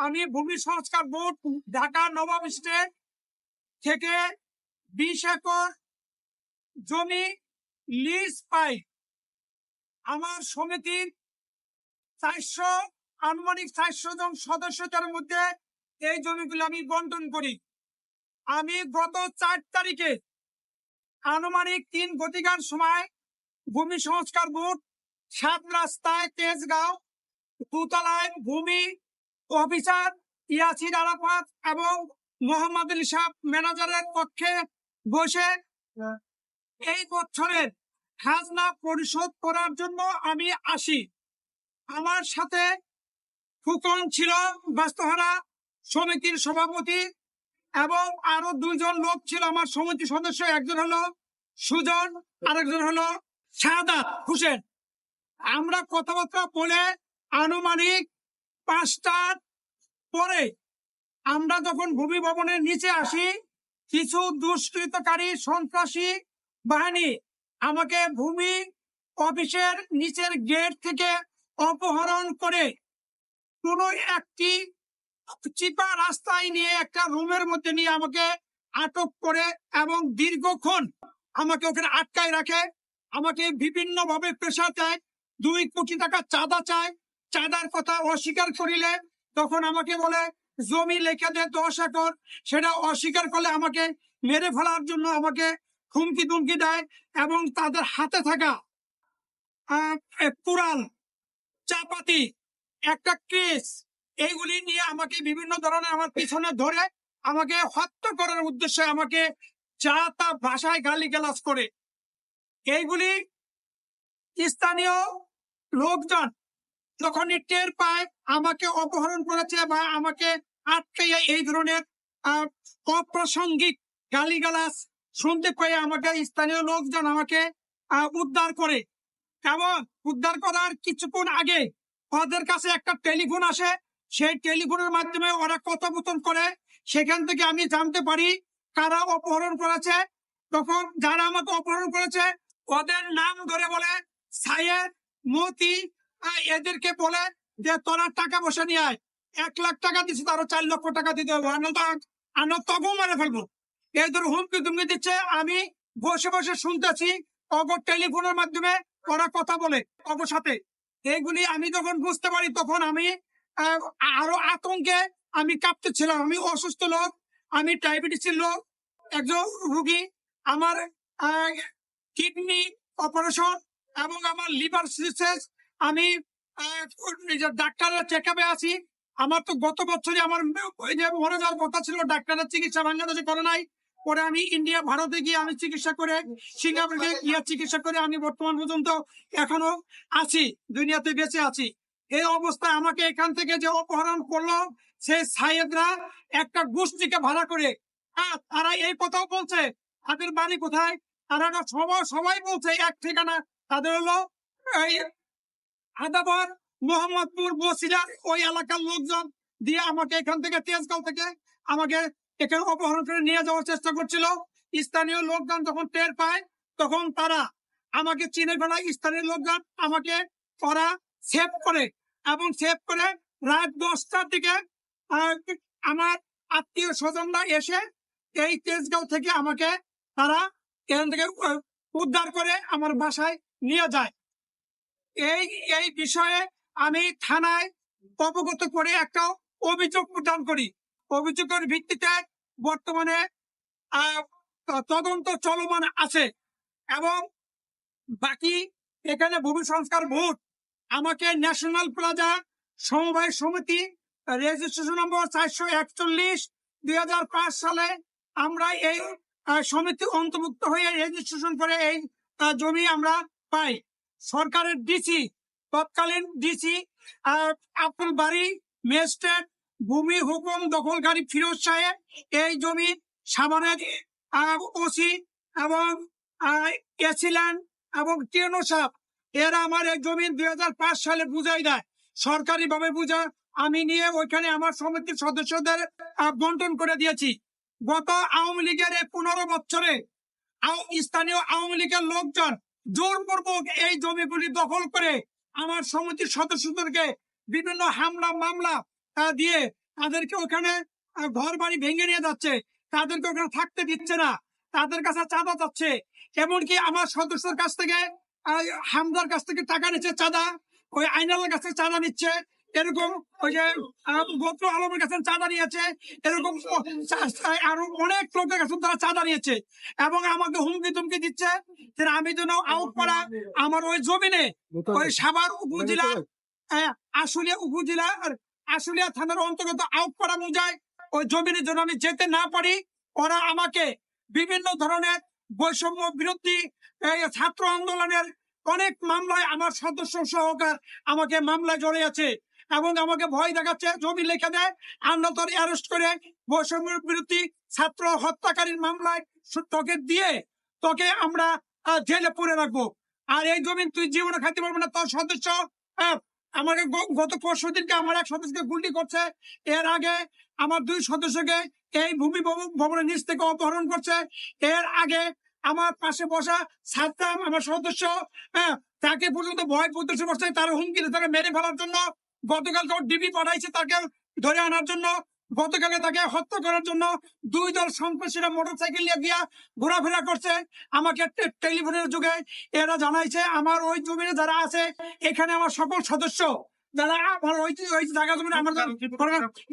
আমি ভূমি সংস্কার বোর্ড ঢাকা নবাব স্টেট থেকে বিশ একর জমি লিজ পাই। আমার সমিতির চারশো আনুমানিক চারশো জন সদস্যদের মধ্যে এই জমিগুলো আমি বন্টন করি। আমি গত চার তারিখে আনুমানিক তিন গতিকার সময় ভূমি সংস্কার বোর্ড সাত রাস্তায় তেজগাঁও দুতলায় ভূমি অফিসার ইয়াসির আরাফাত এবং মোহাম্মদ সাহ ম্যানেজারের পক্ষে বসে, এই বছরের খাজনা পরিশোধ করার জন্য আমি আসি। আমার সাথে ফুকন ছিল বাস্তহারা সমিতির সভাপতি এবং আরও দুইজন লোক ছিল আমার সমিতি সদস্য। একজন হলো সুজন, আরেকজন হলো শাহাদাত হোসেন। আমরা কথাবার্তা বলে আনুমানিক পাঁচটার পরে আমরা যখন ভূমি ভবনের নিচে আসি, কিছু দুষ্কৃতকারী সন্ত্রাসী বাহিনী আমাকে ভূমি অফিসের নিচের গেট থেকে অপহরণ করে কোনো একটি চিপা রাস্তায় নিয়ে একটা রুমের মধ্যে নিয়ে আমাকে আটক করে এবং দীর্ঘক্ষণ আমাকে ওখানে আটকায় রাখে। আমাকে বিভিন্ন ভাবে প্রেশার দেয়, দুই কোটি টাকা চাঁদা চায়। চাঁদার কথা অস্বীকার করিলে তখন আমাকে বলে, জমি লেখা দে দশ একর সেটা অস্বীকার করলে আমাকে মেরে ফেলার জন্য আমাকে হুমকি দুমকি দেয় এবং তাদের হাতে থাকা কুড়াল, চাপাতি, একটা কেস, এইগুলি নিয়ে আমাকে বিভিন্ন ধরনের আমার পিছনে ধরে আমাকে হত্যা করার উদ্দেশ্যে আমাকে যা তা ভাষায় গালি গালাস করে। এইগুলি স্থানীয় লোকজন যখনই টের পায়, আমাকে অপহরণ করেছে বা আমাকে আটকে এই ধরনের অপ্রাসঙ্গিক গালিগালাজ শুনতে পেয়ে আমাকে স্থানীয় লোকজন আমাকে উদ্ধার করে। এবং উদ্ধার করার কিছুক্ষণ আগে ওদের কাছে একটা টেলিফোন আসে। সেই টেলিফোনের মাধ্যমে ওরা কথোপকথন করে। সেখান থেকে আমি জানতে পারি কারা অপহরণ করেছে। তখন যারা আমাকে অপহরণ করেছে, ওদের নাম ধরে বলে সাইয়েদ মতি এদেরকে বলে যে তোরা টাকা পয়সা নিয়ে আয়। এক লাখ টাকা দিচ্ছি তারও চার লক্ষ টাকা দিতে হবে। আনন্দ তবু মেরে ফেলব। এই ধর হুমকি তুমকি দিচ্ছে, আমি বসে বসে শুনতেছি অগর টেলিফোনের মাধ্যমে ওরা কথা বলে অগর সাথে। এইগুলি আমি যখন বুঝতে পারি, তখন আমি আরও আতঙ্কে আমি কাঁপতেছিলাম। আমি অসুস্থ লোক, আমি ডায়াবেটিসের লোক, একজন রুগী, আমার কিডনি অপারেশন এবং আমার লিভার সিসেস আমি নিজের ডাক্তারের চেক আপে আছি। আমার তো গত বছরই আমার মরে যাওয়ার কথা ছিল, ডাক্তারের চিকিৎসা বাংলাদেশে করে নাই। পরে আমি ইন্ডিয়া, ভারতে গিয়ে আমি চিকিৎসা করে, সিঙ্গাপুরে গিয়ে চিকিৎসা করে আমি বর্তমান পর্যন্ত এখনও আছি, দুনিয়াতে বেঁচে আছি। এই অবস্থায় আমাকে এখান থেকে যে অপহরণ করল সেই সাইয়েদরা একটা গোষ্ঠীকে ভাড়া করে। তারা এই কথাও বলছে তাদের বাড়ি কোথায়? তারা সবাই সবাই বলছে, এক ঠিকানা, তাদের হলো আদাবর, মোহাম্মদপুর বসিরা ওই এলাকার লোকজন দিয়ে আমাকে এখান থেকে তেজগাঁও থেকে আমাকে এখানে অপহরণ করে নিয়ে যাওয়ার চেষ্টা করছিল। স্থানীয় লোকজন যখন টের পায়, তখন তারা আমাকে চিনে ফেলায় স্থানীয় লোকজন আমাকে ওরা সেভ করে এবং সেভ করে রাত দশটার দিকে আমার আত্মীয় স্বজনরা এসে এই তেজগাঁও থেকে আমাকে তারা এখান থেকে উদ্ধার করে আমার বাসায় নিয়ে যায়। এই এই বিষয়ে আমি থানায় অবগত করে একটা অভিযোগ প্রদান করি। অভিযোগের ভিত্তিতে বর্তমানে তদন্ত চলমান আছে এবং বাকি এখানে ভূমি সংস্কার বোর্ড, আমাকে ন্যাশনাল প্লাজা সমবায় সমিতি, রেজিস্ট্রেশন নম্বর চারশো একচল্লিশ, দুই সালে আমরা এই সমিতি অন্তর্ভুক্ত হয়ে রেজিস্ট্রেশন করে এই জমি আমরা পাই। সরকারের ডিসি তৎকালীন ডিসি আব্দুল বাড়ি ম্যাজিস্ট্রেট, ভূমি হুকুম দখলকারী ফিরোজ সাহেব এই জমি সামানের ওসি এবং এসিল্যান্ড এবং টিএনও সাহেব। এরা আমার এই জমি দুই হাজার পাঁচ সালে বুঝাই দেয়। সরকারিভাবে বুঝা আমি নিয়ে ওইখানে আমার সমিতির সদস্যদের বন্টন করে দিয়েছি। গত আওয়ামী লীগের এই পনেরো বছরে স্থানীয় আওয়ামী লীগের লোকজন জোরপূর্বক এই জমিগুলি দখল করে আমার সমিতির সদস্যদেরকে বিভিন্ন হামলা, মামলা দিয়ে তাদেরকে ওখানে ঘর বাড়ি ভেঙে নিয়ে যাচ্ছে। তাদেরকে ওখানে থাকতে দিচ্ছে না। তাদের কাছে চাঁদা যাচ্ছে। এমনকি আমার সদস্যের কাছ থেকে হামদার কাছ থেকে টাকা নিচ্ছে চাঁদা। ওই আইনালের কাছে চাঁদা নিচ্ছে। এরকম ওই যে গোত্র আলমের কাছে চাঁদা নিয়েছে। এরকম আরও অনেক লোকের কাছে তারা চাঁদা নিয়েছে। এবং আমাকে হুমকি তুমকি দিচ্ছে যে আমি যেন আউট করা আমার ওই জমিনে ওই সাভার উপজেলা আহ, আশুলিয়া উপজেলা আশুলিয়া থানার অন্তর্গত আউটপাড়া মুজায় ওই জমিনের জন্য আমি যেতে না পারি। ওরা আমাকে বিভিন্ন ধরনের বৈষম্য বিরোধী ছাত্র আন্দোলনের অনেক মামলায় আমার সদস্য সহকার আমাকে মামলায় জড়িয়ে আছে। এবং আমাকে ভয় দেখাচ্ছে, জমি লিখে দেয় আমরা তোর অ্যারেস্ট করে বৈষম্য বিরোধী ছাত্র হত্যাকারীর মামলায় তোকে দিয়ে তোকে আমরা জেলে পুরে রাখব। আর এই জমি তুই জীবনে খাইতে পারবি না, তোর সদস্য আমাকে গত পরশু দিনকে আমার এক সদস্যকে গুলি করছে। এর আগে আমার দুই সদস্যকে এই ভূমি ভব- ভবনের নিচ থেকে অপহরণ করছে। এর আগে আমার পাশে বসা সাদ্দাম, আমার সদস্য হ্যাঁ তাকে পর্যন্ত ভয় প্রদর্শন করছে, তার হুমকি তাকে মেরে ফেলার জন্য গতকালকে ডিবি পাঠাইছে তাকে ধরে আনার জন্য গতকালে তাকে হত্যা করার জন্য দুই দল সন্ত্রাসীরা মোটরসাইকেল নিয়ে গিয়া ঘোরাফেরা করছে। আমাকে টেলিফোনের যুগে এরা জানাইছে আমার ওই জমিনে যারা আছে এখানে আমার সকল সদস্য যারা আমার ওই ওই জায়গা জমিনে আমার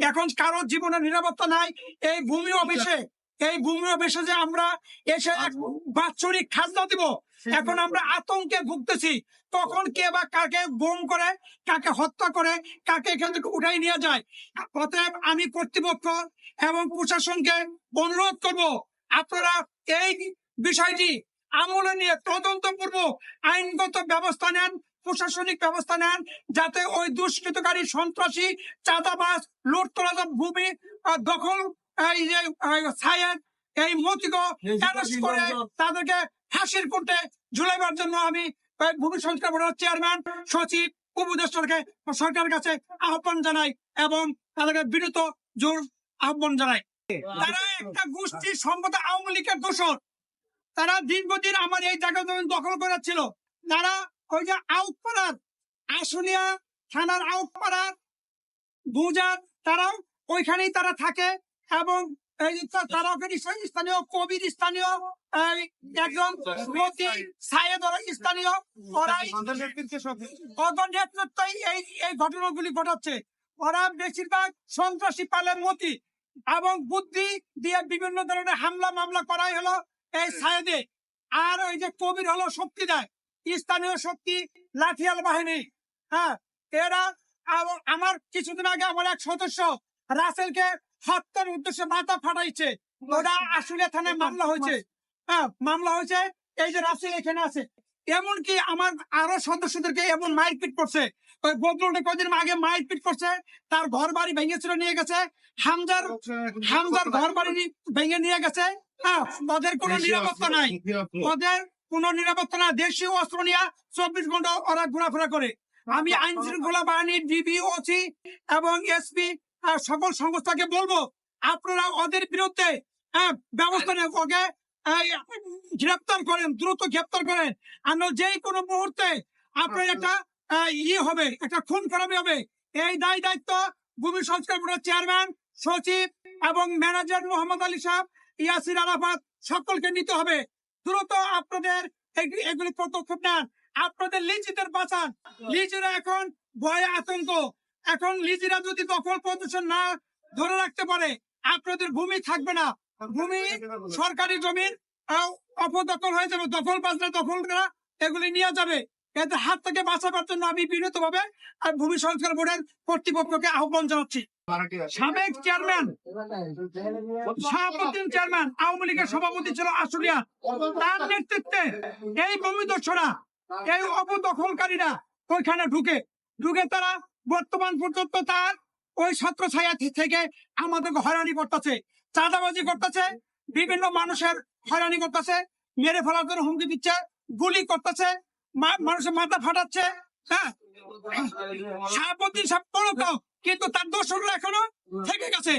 এখন কারও জীবনের নিরাপত্তা নাই এই ভূমি অফিসে এই ভূমি অফিসে যে আমরা এসে এক বাৎসরিক খাজনা দিব এখন আমরা আতঙ্কে ভুগতেছি। কখন কে বা কাকে বোম করে কাকে হত্যা করে কাকে এখান থেকে উঠাই নিয়ে যায় অতএব আমি কর্তৃপক্ষ এবং প্রশাসনকে অনুরোধ করব আপনারা এই বিষয়টি আমলে নিয়ে তদন্তপূর্বক আইনগত ব্যবস্থা নেন প্রশাসনিক ব্যবস্থা নেন যাতে ওই দুষ্কৃতকারী সন্ত্রাসী চাঁদাবাজ লুটতরাজ ভূমি দখল এই যে ছায়ের এই মতিকে অ্যারেস্ট করে তাদেরকে ফাঁসির কোর্টে ঝুলাইবার জন্য আমি ভূমি সংস্কার বোর্ডের চেয়ারম্যান সচিব উপদেষ্টাকে সরকারের কাছে আহ্বান জানাই এবং তাদেরকে বিরত জোর আহ্বান জানাই। তারা একটা গোষ্ঠী সম্মত আওয়ামী লীগের দোষর। তারা দীর্ঘদিন আমার এই জায়গা দখল করেছিল। তারা ওই যে আউটপাড়ার আশুলিয়া থানার আউটপাড়ার বুজার তারাও ওইখানেই তারা থাকে। এবং তারা স্থানীয়- কবির স্থানীয় একজন স্থানীয়, ওরাই এই এই ঘটনাগুলি ঘটাচ্ছে। ওরা বেশিরভাগ সন্ত্রাসী পালের মতি এবং বুদ্ধি দিয়ে বিভিন্ন ধরনের হামলা মামলা করাই হলো এই সায়েদে আর ওই যে কবির হলো শক্তি দেয়, স্থানীয় শক্তি লাঠিয়াল বাহিনী। হ্যাঁ এরা আমার কিছুদিন আগে আমার এক সদস্য রাসেলকে হত্যার উদ্দেশ্যে মাথা ফাটাইছে। ওটা আসলে থানায় মামলা হয়েছে। হ্যাঁ মামলা হয়েছে। এই যে রাসেল এখানে আছে। এমনকি আমার আরও সদস্যদেরকে এমন মারপিট করছে। ওই কদিন আগে মারপিট করছে। তার ঘর বাড়ি ভেঙেছিল নিয়ে গেছে। হামজার হামজার ঘর বাড়ি ভেঙে নিয়ে গেছে। হ্যাঁ ওদের কোনো নিরাপত্তা নাই। ওদের কোনো নিরাপত্তা না দেশীয় অস্ত্র নিয়ে চব্বিশ ঘণ্টা ওরা ঘোরাফেরা করে। আমি আইন শৃঙ্খলা বাহিনী ডিবি ওসি এবং এসপি সকল সংস্থাকে বলব আপনারা ওদের বিরুদ্ধে হ্যাঁ, ব্যবস্থা নেন ওকে গ্রেপ্তার করেন দ্রুত গ্রেপ্তার করেন। আর যে কোনো মুহূর্তে আপনার একটা আহ, ইয়ে হবে একটা খুন খারাপি হবে। এই দায় দায়িত্ব ভূমি সংস্কার বোর্ডের চেয়ারম্যান সচিব এবং ম্যানেজার মোহাম্মদ আলী সাহেব ইয়াসির আরাফাত সকলকে নিতে হবে। দ্রুত আপনাদের এগুলি পদক্ষেপ নেন। আপনাদের লিজিদের বাঁচান। লিজিরা এখন ভয়ে আতঙ্ক। এখন লিজিরা যদি দখল প্রদর্শন না ধরে রাখতে পারে, আপনাদের ভূমি থাকবে না। ভূমি সরকারি জমির অপদখল হয়ে যাবে। দখল বাজরা দখল করা এগুলি নিয়ে যাবে। এতে হাত থেকে বাঁচাবার জন্য আমি বিরত ভাবে আর ভূমি সংস্কার বোর্ডের কর্তৃপক্ষকে আহ্বান জানাচ্ছি। সাবেক চেয়ারম্যান, শাহাবুদ্দিন চেয়ারম্যান, আওয়ামী লীগের সভাপতি ছিল আশুলিয়া। তার নেতৃত্বে এই ভূমিদস্যরা এই অপদখলকারীরা ওইখানে ঢুকে। ঢুকে তারা বর্তমান পর্যন্ত তার ওই ছত্র ছায়া থেকে আমাদেরকে হয়রানি করতেছে, চাঁদাবাজি করতেছে, বিভিন্ন মানুষের হয়রানি করতেছে, মেরে ফেলার জন্য হুমকি দিচ্ছে, গুলি করতেছে মানুষের মাথা ফাটাচ্ছে হ্যাঁ? শাহাবুদ্দিন সব কিন্তু তার দর্শকরা এখনও থেকে গেছে।